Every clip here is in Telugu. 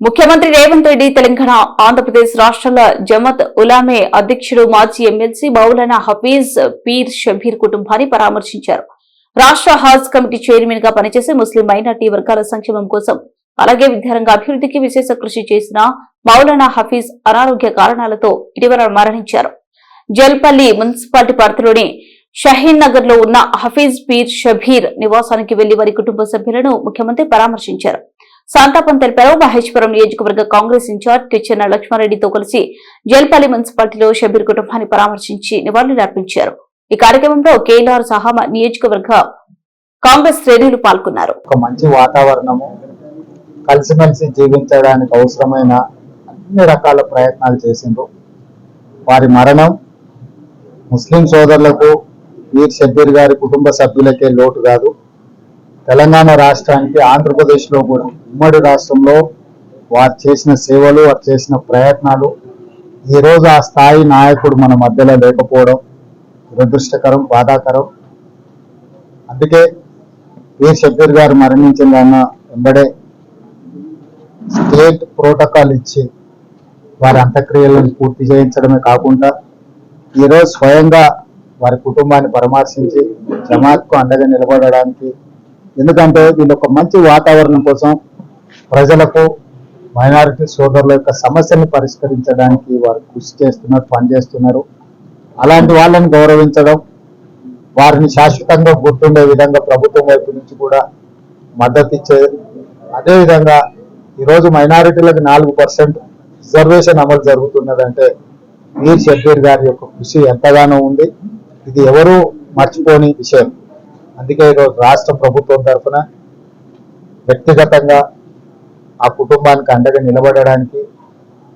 ముఖ్యమంత్రి రేవంత్ రెడ్డి తెలంగాణ ఆంధ్రప్రదేశ్ రాష్ట్రాల జమత్ ఉలామే అధ్యక్షుడు మాజీ ఎమ్మెల్సీ మౌలానా హఫీజ్ పీర్ షబీర్ కుటుంబాన్ని పరామర్శించారు. రాష్ట్ర హాజ్ కమిటీ చైర్మన్గా పనిచేసే ముస్లిం మైనార్టీ వర్గాల సంక్షేమం కోసం అలాగే విద్యారంగ అభివృద్ధికి విశేష కృషి చేసిన మౌలానా హఫీజ్ అనారోగ్య కారణాలతో ఇటీవల మరణించారు. జల్పల్లి మున్సిపాలిటీ పరిధిలోని షహీన్ నగర్లో ఉన్న హఫీజ్ పీర్ షబీర్ నివాసానికి వెళ్ళి వారి కుటుంబ సభ్యులను ముఖ్యమంత్రి పరామర్శించారు. సంతాపం తెలిపారు. మహేశ్వరం నియోజకవర్గ కాంగ్రెస్ ఇన్ఛార్జ్ కిచ్చెన్న లక్ష్మారెడ్డితో కలిసి జల్పల్లి మున్సిపాలిటీలో షబీర్ కుటుంబాన్ని పరామర్శించి నివాళులర్పించారు ఈ కార్యక్రమంలో కేఎల్ఆర్ సహా నియోజకవర్గ కాంగ్రెస్ శ్రేణులు పాల్గొన్నారు. ఒక మంచి వాతావరణము కలిసిమెలిసి జీవించడానికి అవసరమైన అన్ని రకాల ప్రయత్నాలు చేసిండ్రు. వారి మరణం ముస్లిం సోదరులకు వీర్ షబ్బీర్ గారి కుటుంబ సభ్యులకే లోటు కాదు. తెలంగాణ రాష్ట్రానికి ఆంధ్రప్రదేశ్లో కూడా ఉమ్మడి రాష్ట్రంలో వారు చేసిన సేవలు వారు చేసిన ప్రయత్నాలు ఈ రోజు ఆ స్థాయి నాయకుడు మన మధ్యలో లేకపోవడం దురదృష్టకరం బాధాకరం. అందుకే వీర్ షబ్బీర్ గారు మరణించిన దాన్న వెంబడే స్టేట్ ప్రోటోకాల్ ఇచ్చి వారి అంత్యక్రియలను పూర్తి చేయించడమే కాకుండా ఈరోజు స్వయంగా వారి కుటుంబాన్ని పరామర్శించి జమాత్కు అండగా నిలబడడానికి ఎందుకంటే వీళ్ళు ఒక మంచి వాతావరణం కోసం ప్రజలకు మైనారిటీ సోదరుల యొక్క సమస్యని పరిష్కరించడానికి వారు కృషి చేస్తున్నారు పనిచేస్తున్నారు. అలాంటి వాళ్ళని గౌరవించడం వారిని శాశ్వతంగా గుర్తుండే విధంగా ప్రభుత్వం వైపు నుంచి కూడా మద్దతు ఇచ్చే అదేవిధంగా ఈరోజు మైనారిటీలకు నాలుగు పర్సెంట్ రిజర్వేషన్ అమలు జరుగుతున్నదంటే వీర్ షబ్బీర్ గారి యొక్క కృషి ఎంతగానో ఉంది. ఇది ఎవరూ మర్చిపోని విషయం. అందుకే ఈరోజు రాష్ట్ర ప్రభుత్వం తరఫున వ్యక్తిగతంగా ఆ కుటుంబానికి అండగా నిలబడడానికి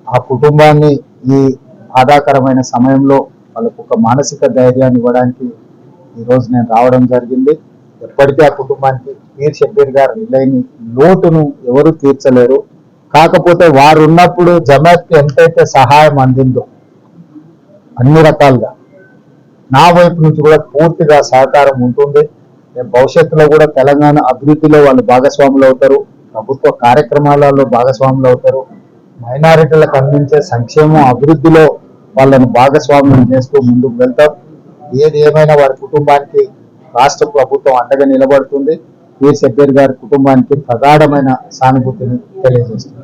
ఆ కుటుంబాన్ని ఈ బాధాకరమైన సమయంలో వాళ్ళకు ఒక మానసిక ధైర్యాన్ని ఇవ్వడానికి ఈరోజు నేను రావడం జరిగింది. ఎప్పటికీ ఆ కుటుంబానికి పీర్ షబ్బీర్ గారు లేని లోటును ఎవరు తీర్చలేరు. కాకపోతే వారు ఉన్నప్పుడు జమాత్కి ఎంతైతే సహాయం అందిందో అన్ని రకాలుగా నా వైపు నుంచి కూడా పూర్తిగా సహకారం ఉంటుంది. భవిష్యత్తులో కూడా తెలంగాణ అభివృద్ధిలో వాళ్ళు భాగస్వాములు అవుతారు. ప్రభుత్వ కార్యక్రమాలలో భాగస్వాములు అవుతారు. మైనారిటీలకు అందించే సంక్షేమం అభివృద్ధిలో వాళ్ళని భాగస్వామ్యం చేస్తూ ముందుకు వెళ్తాం ఏది ఏమైనా వారి కుటుంబానికి రాష్ట్ర ప్రభుత్వం అండగా నిలబడుతుంది. వీర్ షబ్బీర్ గారి కుటుంబానికి ప్రగాఢమైన సానుభూతిని తెలియజేస్తుంది.